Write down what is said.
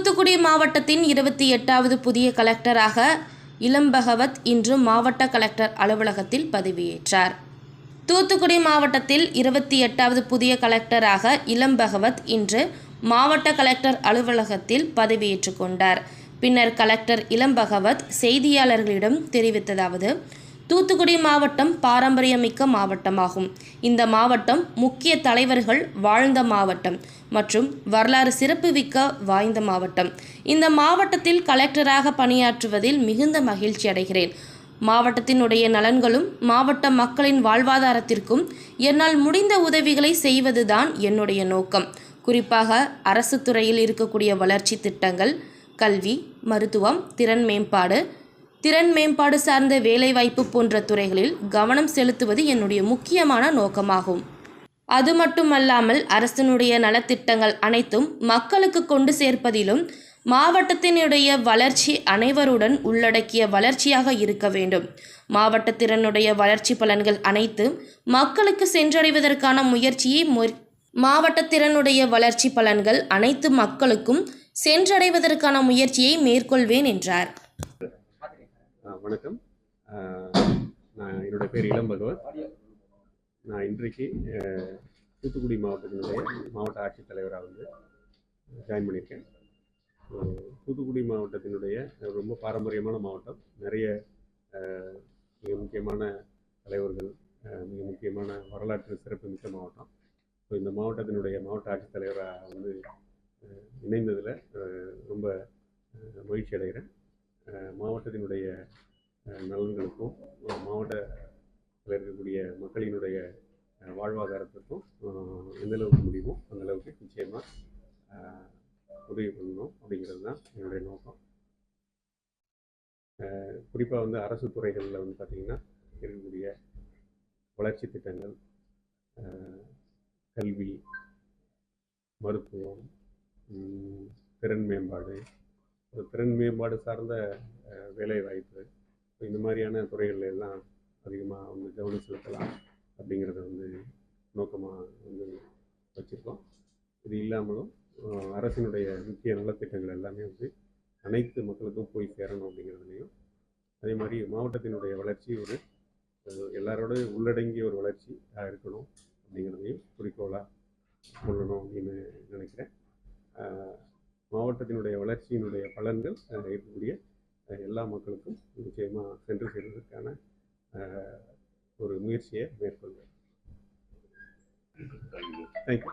தூத்துக்குடி மாவட்டத்தின் இருபத்தி எட்டாவது புதிய கலெக்டராக இளம்பகவத் இன்று மாவட்ட கலெக்டர் அலுவலகத்தில் பதவியேற்றார். தூத்துக்குடி மாவட்டத்தில் இருபத்தி எட்டாவது புதிய கலெக்டராக இளம்பகவத் இன்று மாவட்ட கலெக்டர் அலுவலகத்தில் பதவியேற்றுக் கொண்டார். பின்னர் கலெக்டர் இளம்பகவத் செய்தியாளர்களிடம் தெரிவித்ததாவது தூத்துக்குடி மாவட்டம் பாரம்பரியமிக்க மாவட்டமாகும். இந்த மாவட்டம் முக்கிய தலைவர்கள் வாழ்ந்த மாவட்டம் மற்றும் வரலாறு சிறப்புமிக்க வாய்ந்த மாவட்டம். இந்த மாவட்டத்தில் கலெக்டராக பணியாற்றுவதில் மிகுந்த மகிழ்ச்சி அடைகிறேன். மாவட்டத்தினுடைய நலன்களும் மாவட்ட மக்களின் வாழ்வாதாரத்திற்கும் என்னால் முடிந்த உதவிகளை செய்வதுதான் என்னுடைய நோக்கம். குறிப்பாக அரசு துறையில் இருக்கக்கூடிய வளர்ச்சி திட்டங்கள் கல்வி மருத்துவம் திறன் மேம்பாடு திறன் மேம்பாடு சார்ந்த வேலைவாய்ப்பு போன்ற துறைகளில் கவனம் செலுத்துவது என்னுடைய முக்கியமான நோக்கமாகும். அது மட்டுமல்லாமல் அரசினுடைய நலத்திட்டங்கள் அனைத்தும் மக்களுக்கு கொண்டு சேர்ப்பதிலும் மாவட்டத்தினுடைய வளர்ச்சி அனைவருடன் உள்ளடக்கிய வளர்ச்சியாக இருக்க வேண்டும். மாவட்டத்திறனுடைய வளர்ச்சி பலன்கள் அனைத்தும் மக்களுக்கு சென்றடைவதற்கான முயற்சியை மாவட்டத்திறனுடைய வளர்ச்சி பலன்கள் அனைத்து மக்களுக்கும் சென்றடைவதற்கான முயற்சியை மேற்கொள்வேன் என்றார். வணக்கம். நான் என்னோட பேர் இளம் பகவத். நான் இன்றைக்கு தூத்துக்குடி மாவட்டத்தினுடைய மாவட்ட ஆட்சித்தலைவராக வந்து ஜாயின் பண்ணியிருக்கேன். தூத்துக்குடி மாவட்டத்தினுடைய ரொம்ப பாரம்பரியமான மாவட்டம். நிறைய மிக முக்கியமான தலைவர்கள் மிக முக்கியமான வரலாற்று சிறப்புமிக்க மாவட்டம். ஸோ இந்த மாவட்டத்தினுடைய மாவட்ட ஆட்சித்தலைவராக வந்து இணைந்ததில் ரொம்ப மகிழ்ச்சி அடைகிறேன். மாவட்டத்தினுடைய நலன்களுக்கும் மாவட்டத்தில் இருக்கக்கூடிய மக்களினுடைய வாழ்வாதாரத்துக்கும் எந்தளவுக்கு எந்த அளவுக்கு முடியுமோ அந்த அளவுக்கு நிச்சயமாக உதவி பண்ணணும் அப்படிங்கிறது தான் என்னுடைய நோக்கம். குறிப்பாக வந்து அரசு துறைகளில் வந்து பார்த்திங்கன்னா இருக்கக்கூடிய வளர்ச்சி திட்டங்கள் கல்வி மருத்துவம் திறன் மேம்பாடு ஒரு திறன் மேம்பாடு சார்ந்த வேலை வேலைவாய்ப்பு. இந்த மாதிரியான துறைகள்ல எல்லாம் அதிகமாக வந்து கவனம் செலுத்தலாம் அப்படிங்கிறத வந்து நோக்கமாக வந்து வச்சுருக்கோம். இது இல்லாமலும் அரசினுடைய முக்கிய நலத்திட்டங்கள் எல்லாமே வந்து அனைத்து மக்களுக்கும் போய் சேரணும் அப்படிங்கிறதுலையும் அதே மாதிரி மாவட்டத்தினுடைய வளர்ச்சி ஒரு எல்லாரோட உள்ளடங்கிய ஒரு வளர்ச்சி இருக்கணும் அப்படிங்கிறதையும் குறிக்கோளாக கொள்ளணும் அப்படின்னு நினைக்கிறேன். மாவட்டத்தினுடைய வளர்ச்சியினுடைய பலன்கள் இருக்கக்கூடிய எல்லா மக்களுக்கும் நிச்சயமாக சென்று சேர்வதற்கான ஒரு முயற்சியை மேற்கொள்வேன். தேங்க்யூ